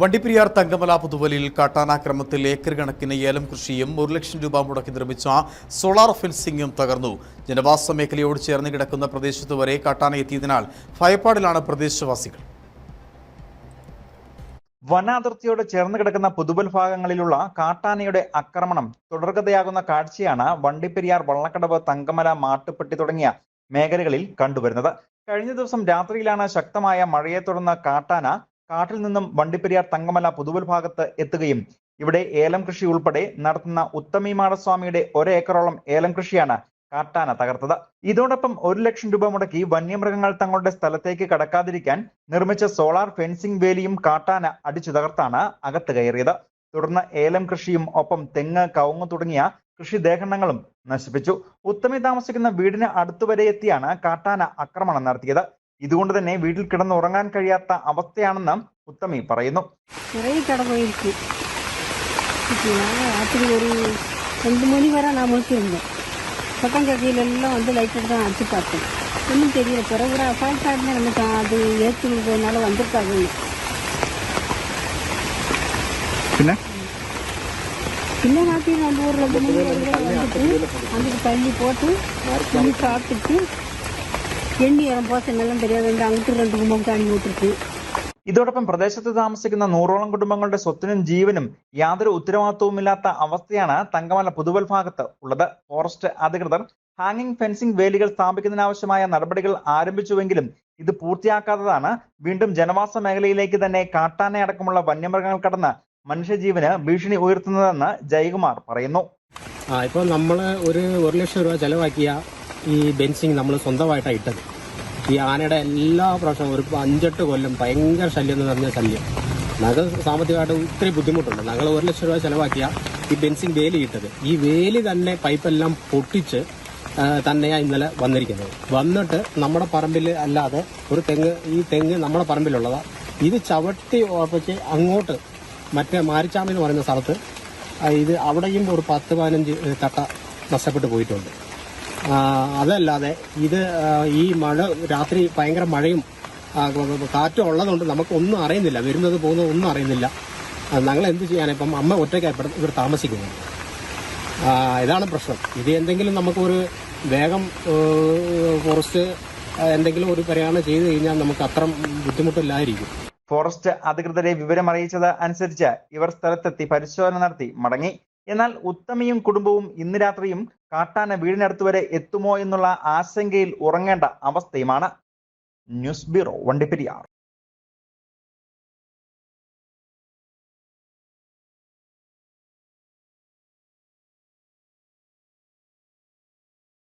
വണ്ടിപ്പെരിയാർ തങ്കമല പുതുവലിയിൽ കാട്ടാനാക്രമത്തിൽ ഏക്കർ കണക്കിന് ഏലം കൃഷിയും ഒരു ലക്ഷം രൂപ മുടക്കി നിർമ്മിച്ച സോളാർ ഫെൻസിംഗും തകർന്നു. ജനവാസ മേഖലയോട് ചേർന്ന് കിടക്കുന്ന പ്രദേശത്ത് വരെ കാട്ടാന എത്തിയതിനാൽ ഭയപ്പാടിലാണ് പ്രദേശവാസികൾ. വനാതിർത്തിയോട് ചേർന്ന് കിടക്കുന്ന പുതുവൽ ഭാഗങ്ങളിലുള്ള കാട്ടാനയുടെ ആക്രമണം തുടർക്കഥയാകുന്ന കാഴ്ചയാണ് വണ്ടിപ്പെരിയാർ വള്ളക്കടവ് തങ്കമല മാട്ടുപ്പെട്ടി തുടങ്ങിയ മേഖലകളിൽ കണ്ടുവരുന്നത്. കഴിഞ്ഞ ദിവസം രാത്രിയിലാണ് ശക്തമായ മഴയെ തുടർന്ന് കാട്ടാന കാട്ടിൽ നിന്നും വണ്ടിപ്പെരിയാർ തങ്കമല പുതുവൽ ഭാഗത്ത് എത്തുകയും ഇവിടെ ഏലം കൃഷി ഉൾപ്പെടെ നടത്തുന്ന ഉത്തമീമാടസ്വാമിയുടെ ഒരേക്കറോളം ഏലം കൃഷിയാണ് കാട്ടാന തകർത്തത്. ഇതോടൊപ്പം ഒരു ലക്ഷം രൂപ മുടക്കി വന്യമൃഗങ്ങൾ തങ്ങളുടെ സ്ഥലത്തേക്ക് കടക്കാതിരിക്കാൻ നിർമ്മിച്ച സോളാർ ഫെൻസിംഗ് വേലിയും കാട്ടാന അടിച്ചു തകർത്താണ് അകത്ത് കയറിയത്. തുടർന്ന് ഏലം കൃഷിയും ഒപ്പം തെങ്ങ് കവുങ്ങ് തുടങ്ങിയ കൃഷിദേഹണങ്ങളും നശിപ്പിച്ചു. ഉത്തമി താമസിക്കുന്ന വീടിന് അടുത്തുവരെ എത്തിയാണ് കാട്ടാന ആക്രമണം നടത്തിയത്. ഇതുകൊണ്ട് തന്നെ വീട്ടിൽ കിടന്നുറങ്ങാൻ കഴിയാത്ത അവസ്ഥയാണെന്ന് ഉത്തമി പറയുന്നു நிறைய கடை போயிருக்கு இப்போ நான் ராத்திரி ஒரு ரெண்டு மணி வரை நான் முழிச்சிருந்தேன் பக்கம் கக்கையில எல்லாம் வந்து லைட்டர் தான் அடிச்சு பார்த்தேன் ஒன்றும் தெரியல பிறகு ஒரு அசால்ட் ஆடினா எனக்கு அது ஏற்றி விடுறதுனால வந்திருக்காங்க പിന്നെ சின்ன ராத்திரி ரெண்டு ஒரு ரெண்டு மணி வரைக்கும் வந்துட்டு அதுக்கு தள்ளி போட்டு தண்ணி சாப்பிட்டுட்டு എണ്ണി ഇതോടൊപ്പം പ്രദേശത്ത് താമസിക്കുന്ന നൂറോളം കുടുംബങ്ങളുടെ സ്വത്തിനും ജീവനും യാതൊരു ഉത്തരവാദിത്വവുമില്ലാത്ത അവസ്ഥയാണ് തങ്കമല പുതുവൽ ഭാഗത്ത് ഉള്ളത്. ഫോറസ്റ്റ് അധികൃതർ ഹാങ്ങിങ് ഫെൻസിംഗ് വേലികൾ സ്ഥാപിക്കുന്നതിനാവശ്യമായ നടപടികൾ ആരംഭിച്ചുവെങ്കിലും ഇത് പൂർത്തിയാക്കാത്തതാണ്. വീണ്ടും ജനവാസ മേഖലയിലേക്ക് തന്നെ കാട്ടാന അടക്കമുള്ള വന്യമൃഗങ്ങൾ കടന്ന് മനുഷ്യജീവന് ഭീഷണി ഉയർത്തുന്നതെന്ന് ജയകുമാർ പറയുന്നു. ആ ഇപ്പോൾ നമ്മൾ ഒരു ഒരു ലക്ഷം രൂപ ചെലവാക്കിയ ഈ ബെൻസിങ് നമ്മൾ സ്വന്തമായിട്ടാണ് ഇട്ടത്. ഈ ആനയുടെ എല്ലാ പ്രാവശ്യവും ഒരു അഞ്ചെട്ട് കൊല്ലം ഭയങ്കര ശല്യം എന്ന് പറഞ്ഞ ശല്യം. ഞങ്ങൾ സാമ്പത്തികമായിട്ട് ഒത്തിരി ബുദ്ധിമുട്ടുണ്ട്. ഞങ്ങൾ ഒരു ലക്ഷം രൂപ ചിലവാക്കിയ ഈ ബെൻസിങ് വേലി ഇട്ടത്. ഈ വേലി തന്നെ പൈപ്പെല്ലാം പൊട്ടിച്ച് തന്നെയാണ് ഇന്നലെ വന്നിരിക്കുന്നത്. വന്നിട്ട് നമ്മുടെ പറമ്പിൽ അല്ലാതെ ഒരു തെങ്ങ് ഈ തെങ്ങ് നമ്മുടെ പറമ്പിലുള്ളതാ. ഇത് ചവിട്ടി ഉറപ്പിച്ച് അങ്ങോട്ട് മറ്റേ മാരിച്ചാമെന്ന് പറയുന്ന സ്ഥലത്ത് ഇത് അവിടെയും ഒരു പത്ത് പതിനഞ്ച് തട്ട നഷ്ടപ്പെട്ടു പോയിട്ടുണ്ട്. അതല്ലാതെ ഇത് ഈ മഴ രാത്രി ഭയങ്കര മഴയും കാറ്റും ഉള്ളതുകൊണ്ട് നമുക്കൊന്നും അറിയുന്നില്ല. വരുന്നത് പോകുന്നത് ഒന്നും അറിയുന്നില്ല. ഞങ്ങൾ എന്ത് ചെയ്യാനാണ് ഇപ്പം അമ്മ ഒറ്റയ്ക്ക് ഇവർ താമസിക്കുന്നത്. ഇതാണ് പ്രശ്നം. ഇത് എന്തെങ്കിലും നമുക്കൊരു വേഗം ഫോറസ്റ്റ് എന്തെങ്കിലും ഒരു പരിഹാരം ചെയ്തു കഴിഞ്ഞാൽ നമുക്ക് അത്ര ബുദ്ധിമുട്ടില്ലായിരിക്കും. ഫോറസ്റ്റ് അധികൃതരെ വിവരം അറിയിച്ചത് അനുസരിച്ച് ഇവർ സ്ഥലത്തെത്തി പരിശോധന നടത്തി മടങ്ങി. എന്നാൽ ഉത്തമിയും കുടുംബവും ഇന്ന് രാത്രിയും കാട്ടാന വീടിനടുത്ത് വരെ എത്തുമോ എന്നുള്ള ആശങ്കയിൽ ഉറങ്ങേണ്ട അവസ്ഥയുമാണ്. News bureau Vandiperiyar.